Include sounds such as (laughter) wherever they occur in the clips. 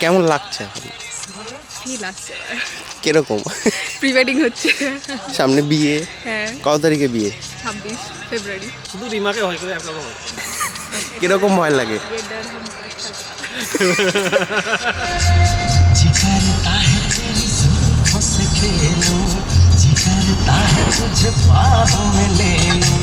কেমন লাগছে এখন ফিল আসছে কিরকম প্রি ওয়েডিং হচ্ছে সামনে বিয়ে হ্যাঁ কত তারিখে বিয়ে ছাব্বিশ ফেব্রুয়ারি শুধু রিমাকে ভয় করে আপনাকে ভয় কিরকম ভয় লাগে (laughs) ये डर हम अच्छा जिगरता है तेरी जुल्फों से खेलूं जिगरता है तुझे बाहों में ले लूं (laughs)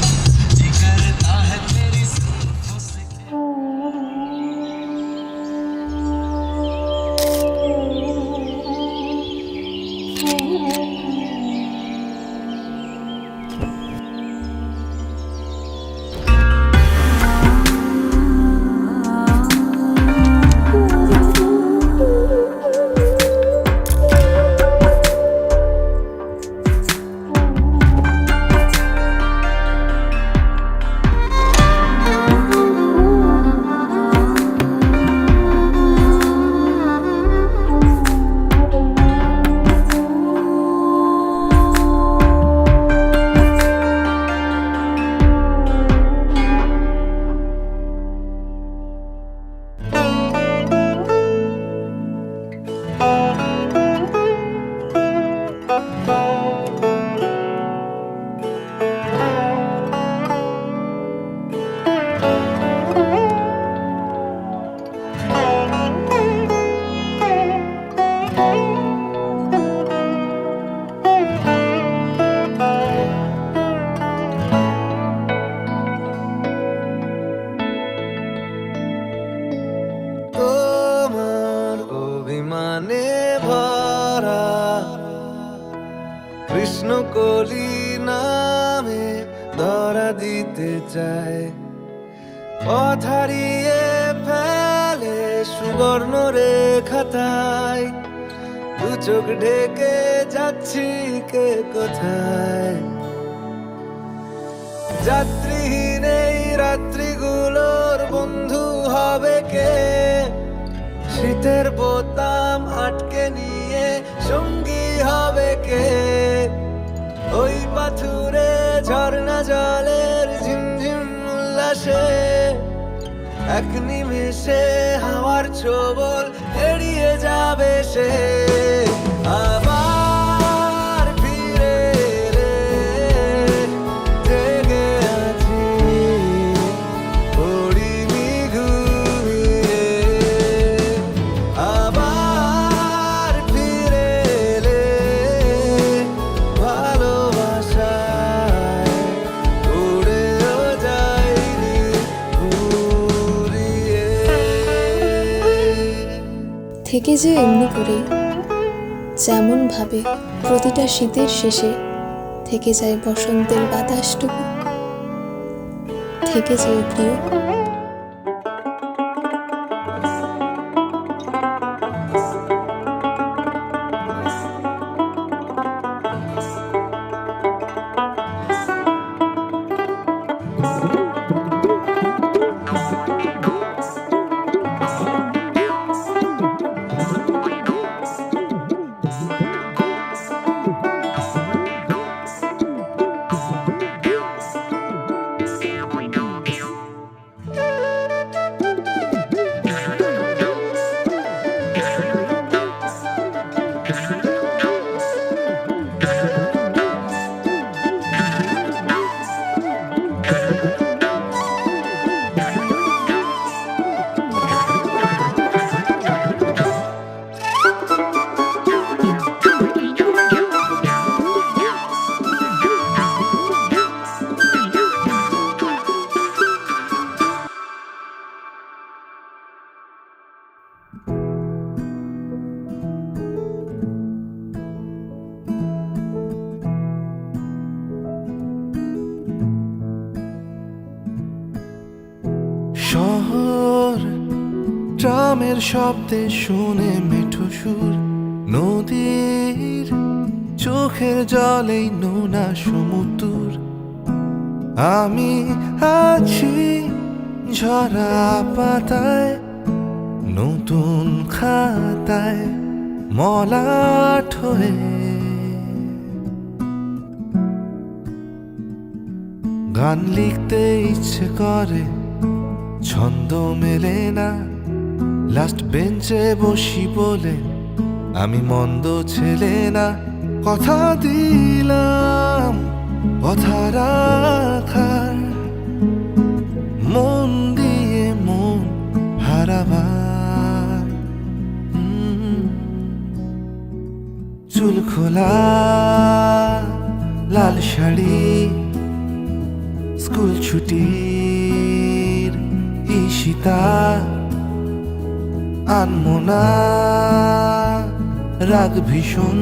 চায় পথ হারিয়ে ফেলে সুবর্ণ রেখাতায় দু চোখ ঢেকে যাচ্ছি কে কোথায়? যাত্রীহীন এই রাত্রিগুলোর বন্ধু হবে কে? শীতের বোতাম আটকে নিয়ে সঙ্গী হবে কে? ওই পাথুরে ঝর্ণা ঝিমঝিম উল্লাসে এক নিমেষে হাওয়ার ছবল এড়িয়ে যাবে সে। থেকে যে এমনি করে যেমনভাবে প্রতিটা শীতের শেষে থেকে যায় বসন্তের বাতাসটুকু, থেকে যায় প্রিয় ট্রামের শব্দে শুনে মিঠু সুর। নদীর চোখের জলেই নোনা সমুদ্র আমি আছি ঝরা পাতায়, নতুন খাতায় মলাট হয়ে। গান লিখতে ইচ্ছে করে, ছন্দ মেলে না। লাস্ট বেঞ্চে বসি বলে, আমি মন্দ ছেলে না, কথা দিলাম, কথা রাখার মন দিয়ে মন হারাবার। চুল খোলা, লাল শাড়ি, স্কুল ছুটির ঈশিতা আনমোনা। রাগ ভীষণ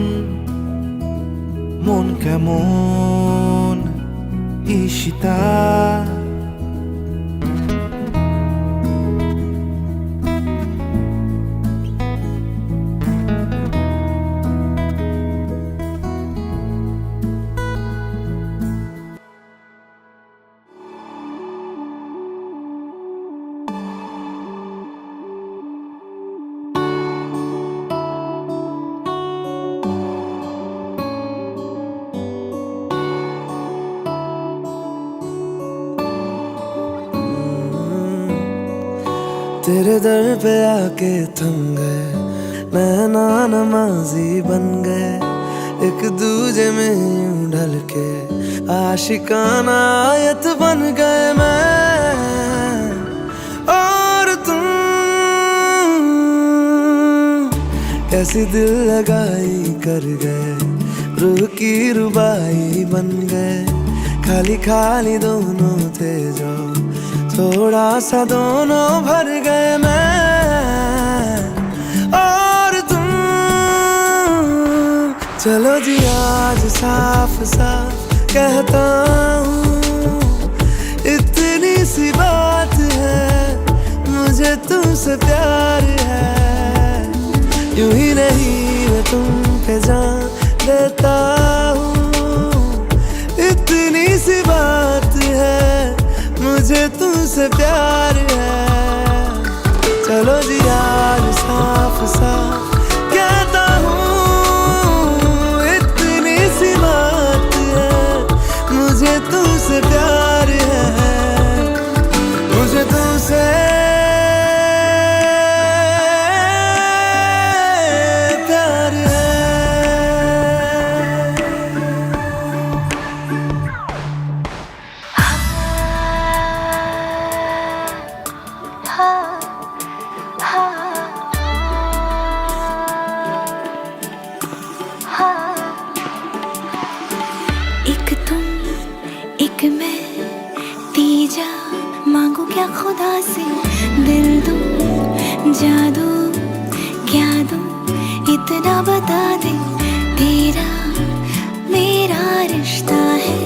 মন কেমন ঈশিতা। तेरे दर पे आके थम गए। नैना नमाजी बन गए। एक दूजे में यूँ ढल के आशिकाना आयत बन गए मैं। और तुम कैसी दिल लगाई कर गए। रूह की रुबाई बन गए। खाली खाली दोनों थे जो थोड़ा सा दोनों भर गए मैं। और तुम, चलो जी आज साफ़ साफ़ कहता हूँ, इतनी सी बात है, मुझे तुमसे प्यार है। एक मैं तीजा। मांगू क्या खुदा से? दिल दो, जादू, क्या दो? इतना बता दे, तेरा मेरा रिश्ता है।